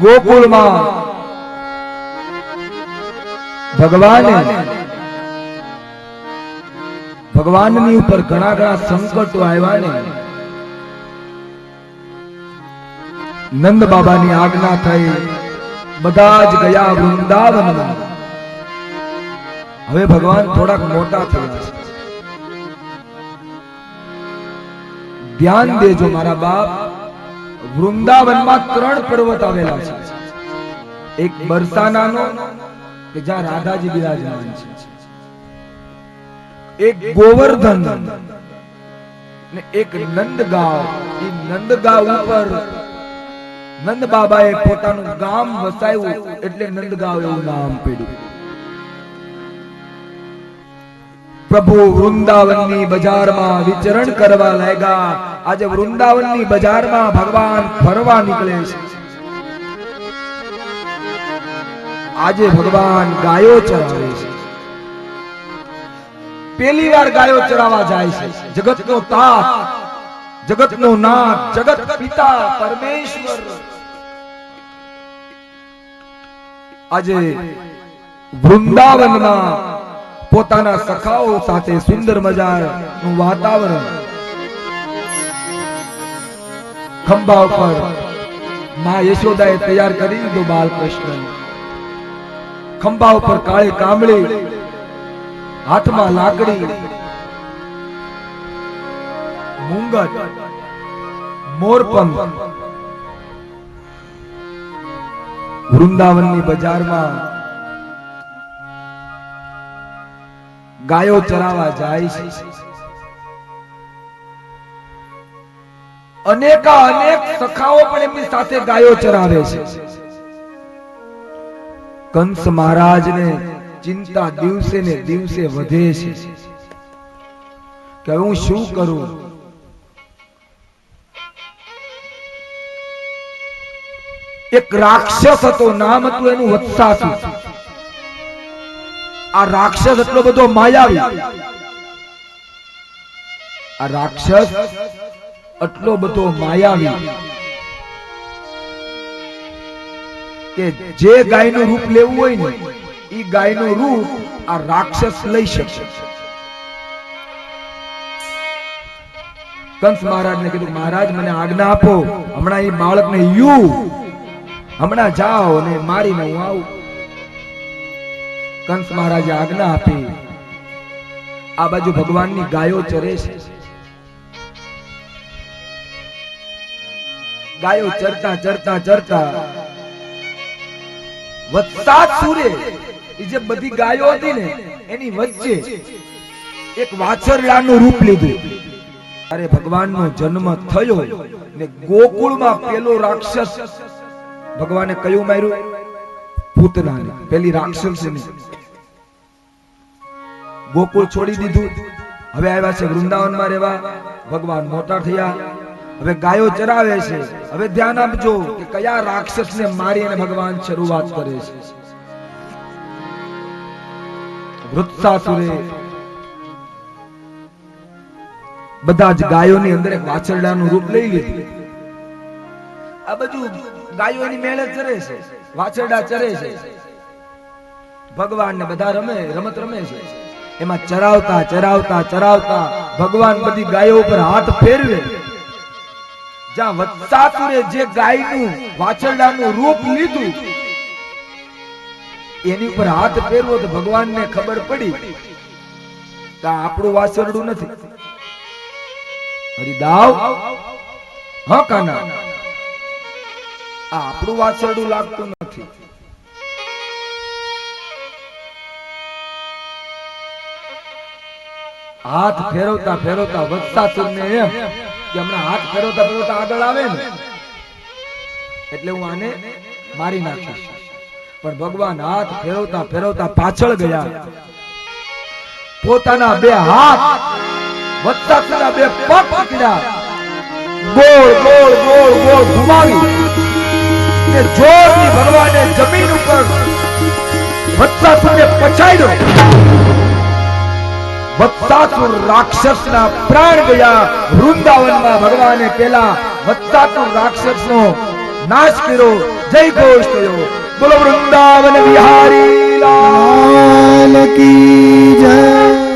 ગોકુળમાં. ભગવાને ભગવાનની ઉપર ઘણા ઘણા સંકટો આવ્યા ને નંદ બાબાની આજ્ઞા થઈ, બધા જ ગયા વૃંદાવન હવે ભગવાન થોડાક મોટા થયા છે. ધ્યાન દેજો મારા બાપ વૃંદાવનમાં ત્રણ પર્વત આવેલા છે. એક બરસાનાનો કે જ્યાં રાધાજી બિરાજમાન છે. એક ગોવર્ધન ને એક નંદગાંવ. એ નંદગાંવ ઉપર નંદ બાબાએ પોતાનું ગામ વસાવ્યું એટલે નંદગાંવ એવું નામ પડ્યું. પ્રભુ વૃંદાવનની બજારમાં વિચરણ કરવા લાગ્યા. આજે વૃંદાવનની બજારમાં ભગવાન ફરવા નીકળે છે. આજે ભગવાન ગાયો ચરાવે છે. પેલી વાર ગાયો ચરાવા જાય છે. જગતનો તાત, જગતનો નાથ જગત પિતા, પરમેશ્વર. આજે વૃંદાવનમાં પોતાના સખાઓ સાથે સુંદર મજાનું વાતાવરણ. ખંભા ઉપરમાં યશોદાએ તૈયાર કરી દીધું બાલકૃષ્ણ. ખંભા ઉપર કાળી કામળી, હાથમાં લાકડી, મુંગટ, મોરપંખ. વૃંદાવનની બજારમાં ગાયો ચરાવા જાય છે. અનેકા અનેક સખાઓ પણ એમની સાથે ગાયો ચરાવે છે. કંસ મહારાજને ચિંતા દિવસે ને દિવસે વધે છે. કે હું શું કરું? એક રાક્ષસ હતો, નામ હતું એનું વત્સાસુર. આ રાક્ષસ એટલો બધો માયાવી. આ રાક્ષસ એટલો બધો માયાવી કે જે ગાયનું રૂપ લેવું હોય ને એ ગાયનું રૂપ આ રાક્ષસ લઈ શકે. કંસ મહારાજને કીધું, મહારાજ, મને આજ્ઞા આપો. હમણાં એ બાળકને યુ. હમણાં જાઓ અને મારીને હું આવું. કંસ મહારાજે આજ્ઞા આપી. આ બાજુ ભગવાનની ગાયો ચરે છે. ગાયો ચરતા ચરતા ચરતા. વત્સાસુરે એ જે બધી ગાયો હતી ને, એની વચ્ચે એક વાછરડાનું રૂપ લીધું. અરે ભગવાનનો જન્મ થયો ને ગોકુળમાં પેલો રાક્ષસ ભગવાને કયું માર્યું પૂતનાને પેલી રાક્ષસીને. ગોકુળ છોડી દીધું. હવે આવ્યા છે વૃંદાવનમાં રહેવા. ભગવાન મોટા થયા. હવે ગાયો ચરાવે છે. હવે ધ્યાન આપજો કે કયા રાક્ષસને મારી અને ભગવાન શરૂઆત કરે છે. વૃત્સાસુરે બધા જ ગાયોની અંદર એક વાછરડાનું રૂપ લઈ લીધું. આ બધું ગાયો એની મેળે ચરે છે, વાછરડા ચરે છે. ભગવાન ને બધા રમે, રમત રમે છે. એમાં ચરાવતા ચરાવતા ચરાવતા ભગવાન બધી ગાયો ઉપર હાથ ફેરવે. જ્યાં વત્સાસુરે જે ગાયનું, વાછરડાનું રૂપ લીધું, એની ઉપર હાથ ફેરવો તો ભગવાનને ખબર પડી કે આપણું વાછરડું નથી. હરિદાવ, હા કાના? આપણું વાછરડું લાગતું નથી. હાથ ફેરવતા ફેરવતા વત્સાસુરને એમ કે હમણાં હાથ ફેરવતા ફેરવતા આગળ આવે ને, એટલે હું આને મારી નાખીશ. પણ ભગવાન હાથ ફેરવતા ફેરવતા પાછળ ગયા. પોતાના બે હાથ વધતા બે પગ પકડ્યા. ગોળ ગોળ ગોળ ગોળ ઘુમાવી કે જોરથી ભગવાને જમીન ઉપર વત્તાસુરને પછાડ્યો. વત્તાસુર રાક્ષસના પ્રાણ ગયા વૃંદાવનમાં ભગવાને પેલા વત્તાસુર રાક્ષસનો નાશ કર્યો જય ઘોષ થયો. બોલો વૃંદાવન વિહારી, લાલ કી જય.